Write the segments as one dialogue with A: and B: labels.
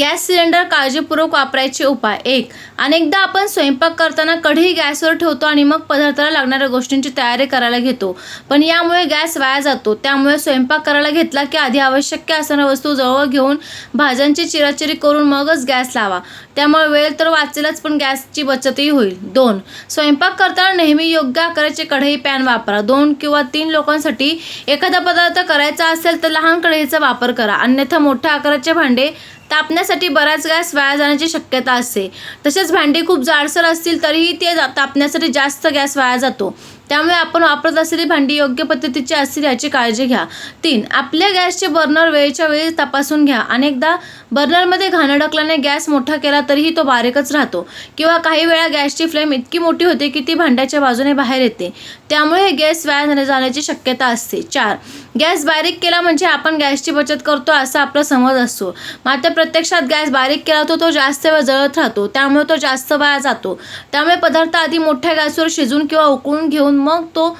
A: Gas cylinder काळजीपूर्वक वापरायचे उपाय. एक अनेकदा आपण स्वयंपाक करताना कढई गॅसवर ठेवतो आणि मग पदार्थाला लागणाऱ्या गोष्टींची तयारी करायला घेतो. पण यामुळे गॅस वाया जातो. त्यामुळे स्वयंपाक करायला घेतला की आधी आवश्यक असणाऱ्या वस्तू जवळ घेऊन भाज्यांची चिराचिरी करून मगच गॅस लावा. त्यामुळे वेळ तर वाचेलच पण गॅसची बचतही होईल. दोन स्वयंपाक करताना नेहमी योग्य आकाराचे कढई पॅन वापरा. दोन किंवा तीन लोकांसाठी एखादा पदार्थ करायचा असेल तर लहान कढईचा वापर करा. अन्यथा मोठ्या आकाराचे भांडे तापण्यासाठी बराच गॅस वाया जाण्याची शक्यता असते. तसेच भांडी खूप जाडसर असतील तरीही ते जा- तापण्यासाठी जास्त गॅस वाया जातो. त्यामुळे आपण वापरत असलेली भांडी योग्य पद्धतीची असतील याची काळजी घ्या. तीन आपल्या गॅसचे बर्नर वेळच्या वेळी तपासून घ्या. अनेकदा बर्नरमध्ये घाण अडकल्याने गॅस मोठा केला तरीही तो बारीकच राहतो. किंवा काही वेळा गॅसची फ्लेम इतकी मोठी होते की ती भांड्याच्या बाजूने बाहेर येते. त्यामुळे गॅस वाया जाण्याची शक्यता असते. चार गॅस बारीक केला म्हणजे आपण गॅसची बचत करतो असा आपला समज असतो. मात्र प्रत्यक्षात गॅस बारीक केला तर तो जास्त वेळ जळत राहतो. त्यामुळे तो जास्त वाया जातो. त्यामुळे पदार्थ आधी मोठ्या गॅसवर शिजून किंवा उकळून घेऊन मग तो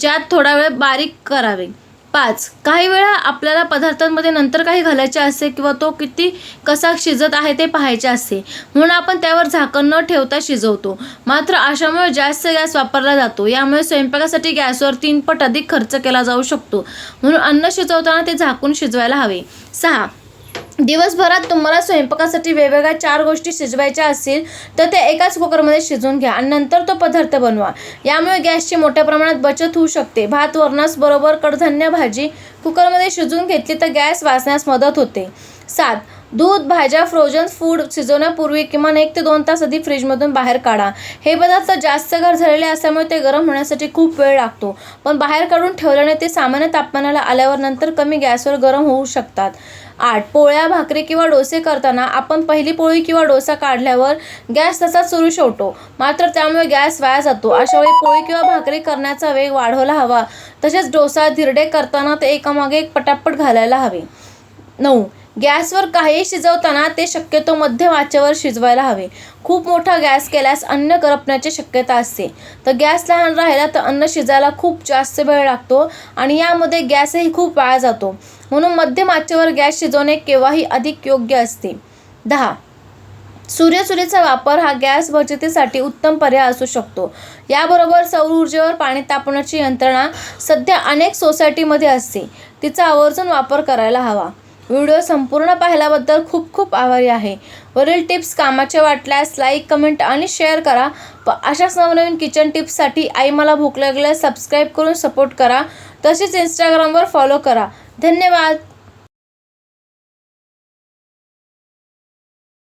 A: ज्यात थोडा वेळ बारीक करावे. पाच. काही वेळा आपल्याला पदार्थांमध्ये नंतर काही घालायचे असते किंवा तो किती कसा शिजत आहे ते पाहायचे असते म्हणून आपण त्यावर झाकण न ठेवता शिजवतो. मात्र अशामुळे जास्त गॅस वापरला जातो. यामुळे स्वयंपाकासाठी गॅसवर तीन पट अधिक खर्च केला जाऊ शकतो. म्हणून अन्न शिजवताना ते झाकून शिजवायला हवे. सहा. दिवसभरात तुम्हाला स्वयंपाकासाठी वेगवेगळ्या चार गोष्टी शिजवायच्या असतील तर ते एकाच कुकरमध्ये शिजवून घ्या आणि नंतर तो पदार्थ बनवा. यामुळे गॅसची मोठ्या प्रमाणात बचत होऊ शकते. भात वरणास बरोबर कडधान्य भाजी कुकरमध्ये शिजवून घेतली तर गॅस वाचण्यास मदत होते. सात दूध भाज्या फ्रोजन फूड शिजवण्यापूर्वी किमान एक ते दोन तास आधी फ्रीजमधून बाहेर काढा. हे पदार्थ जास्त गार झालेले असल्यामुळे ते गरम होण्यासाठी खूप वेळ लागतो. पण बाहेर काढून ठेवल्याने ते सामान्य तापमानाला आल्यावर नंतर कमी गॅसवर गरम होऊ शकतात. आठ पोळ्या भाकरी किंवा डोसे करताना आपण पहिली पोळी किंवा डोसा काढल्यावर गॅस तसाच सुरू ठेवतो. मात्र त्यामुळे गॅस वाया जातो. अशा वेळी पोळी किंवा भाकरी करण्याचा वेग वाढवला हवा. तसेच डोसा धिरडे करताना ते एकामागे एक पटापट घालायला हवे. नऊ गॅसवर काही शिजवताना ते शक्यतो मध्यम आचेवर शिजवायला हवे. खूप मोठा गॅस केल्यास अन्न करपण्याची शक्यता असते. तर गॅस लहान राहिला तर अन्न शिजायला खूप जास्त वेळ लागतो आणि यामध्ये गॅसही खूप वाया जातो. म्हणून मध्यम आचेवर गॅस शिजवणे केव्हाही अधिक योग्य असते. दहा. सूर्यसुरीचा वापर हा गॅस बचतीसाठी उत्तम पर्याय असू शकतो. याबरोबर सौर ऊर्जेवर पाणी तापवण्याची यंत्रणा सध्या अनेक सोसायटीमध्ये असते. तिचा आवर्जून वापर करायला हवा. व्हिडिओ संपूर्ण पाहिल्याबद्दल खूप खूप आभारी आहे. वरील टिप्स कामाचे वाटल्यास लाईक कमेंट आणि शेअर करा. व अशाच नवनवीन किचन टिप्ससाठी आई मला भूक लागल्यास सबस्क्राईब करून सपोर्ट करा. तसेच इंस्टाग्रामवर फॉलो करा. धन्यवाद.